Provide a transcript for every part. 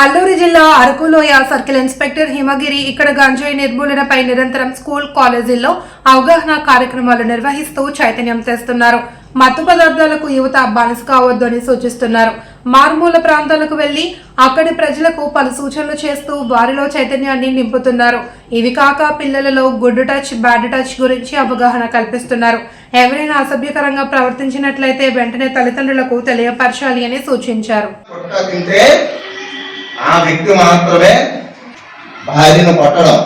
అల్లూరి జిల్లా అరకులోయ circle inspector హిమగిరి ఇక్కడ గంజాయి నిర్మూలనపై నిరంతరం స్కూల్ కాలేజీల్లో అవగాహన కార్యక్రమాలు నిర్వహిస్తూ చైతన్యం తెస్తున్నారు. మత్తు పదార్థాలకు యువత బానిస కావద్దు అని సూచిస్తున్నారు. మారుమూల ప్రాంతాలకు వెళ్ళి అక్కడి ప్రజలకు పలు సూచనలు చేస్తూ వారిలో చైతన్యాన్ని నింపుతున్నారు. ఇవి కాక పిల్లలలో గుడ్ టచ్ బ్యాడ్ టచ్ గురించి అవగాహన కల్పిస్తున్నారు. ఎవరైనా అసభ్యకరంగా ప్రవర్తించినట్లయితే వెంటనే తల్లిదండ్రులకు తెలియపరచాలి అని సూచించారు. ఆ వ్యక్తి మాత్రమే భార్యను కొట్టడం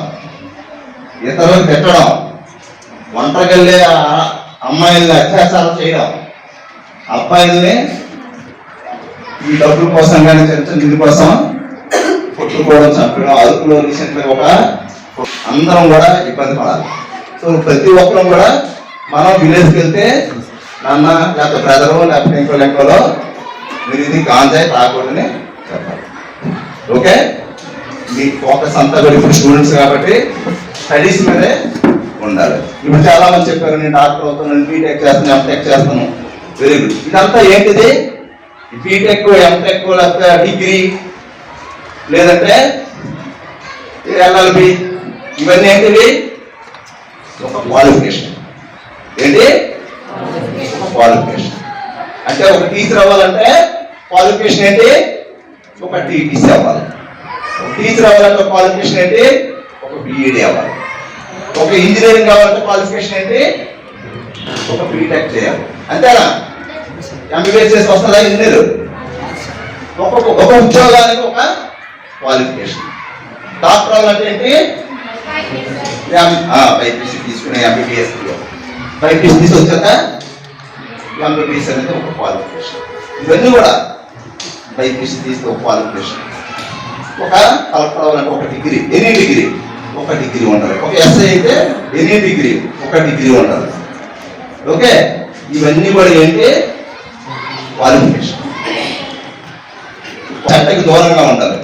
ఇతరులు తిట్టడం వంటకెళ్ళే అమ్మాయిల్ని అత్యాచారం చేయడం అబ్బాయిల్ని ఈ డబ్బుల కోసం కానీ చర్చ చిన్న నిధి కోసం కొట్టుకోవడం చంపడం అదుపులో రీసెంట్గా ఒక అందరం కూడా ఇబ్బంది పడాలి. సో ప్రతి ఒక్కరం కూడా మనం విలేజ్కి వెళ్తే నాన్న లేకపోతే బ్రదరు లేకపోతే ఇంకో లెక్కలో మీరు ఇది గాంజాయి రాకూడదని ఓకే? మీ ఫోకస్ అంతా కూడా ఇప్పుడు స్టూడెంట్స్ కాబట్టి స్టడీస్ మీదే ఉండాలి. ఇప్పుడు చాలా మంది చెప్పారు నేను డాక్టర్ అవుతాను బీటెక్ చేస్తాను ఎంటెక్ చేస్తాను. వెరీ గుడ్ ఇదంతా ఏంటిది? బీటెక్ ఎంటెక్ లేకపోతే డిగ్రీ లేదంటే ఎల్ఎల్బి. ఇవన్నీ ఏంటివి? ఒక క్వాలిఫికేషన్ ఏంటి? ఒక క్వాలిఫికేషన్ అంటే ఒక టీచర్ అవ్వాలంటే క్వాలిఫికేషన్ ఏంటి? ఒక టీటీసీ అవ్వాలి. ఒక టీచర్ అవ్వాలంటే క్వాలిఫికేషన్ ఏంటి? ఒక బీఈడి అవ్వాలి. ఒక ఇంజనీరింగ్ కావాలంటే క్వాలిఫికేషన్ ఏంటి? ఒక బీటెక్ చేయాలి. అంతేనా? ఎంబీబీఎస్ చేసి వస్తారా ఇంజనీర్? ఒక్కొక్క ఒక ఉద్యోగానికి ఒక క్వాలిఫికేషన్ డాక్టర్ అవ్వాలంటే ఏంటి? బైపీసీ తీసుకునే ఎంబీబీఎస్ బైపీసీ తీసి వచ్చాక ఎంబీబీఎస్ అనేది ఒక క్వాలిఫికేషన్ ఇవన్నీ కూడా బైపీసీ తీస్తే ఒక క్వాలిఫికేషన్ ఒక కలెక్టర్ అవ్వాలంటే ఒక డిగ్రీ ఎనీ డిగ్రీ ఒక డిగ్రీ ఉండాలి ఒక ఎస్ఐ అయితే ఎనీ డిగ్రీ ఒక డిగ్రీ ఉండాలి ఓకే? ఇవన్నీ కూడా ఏంటి? క్వాలిఫికేషన్ చట్టకి దూరంగా ఉండాలి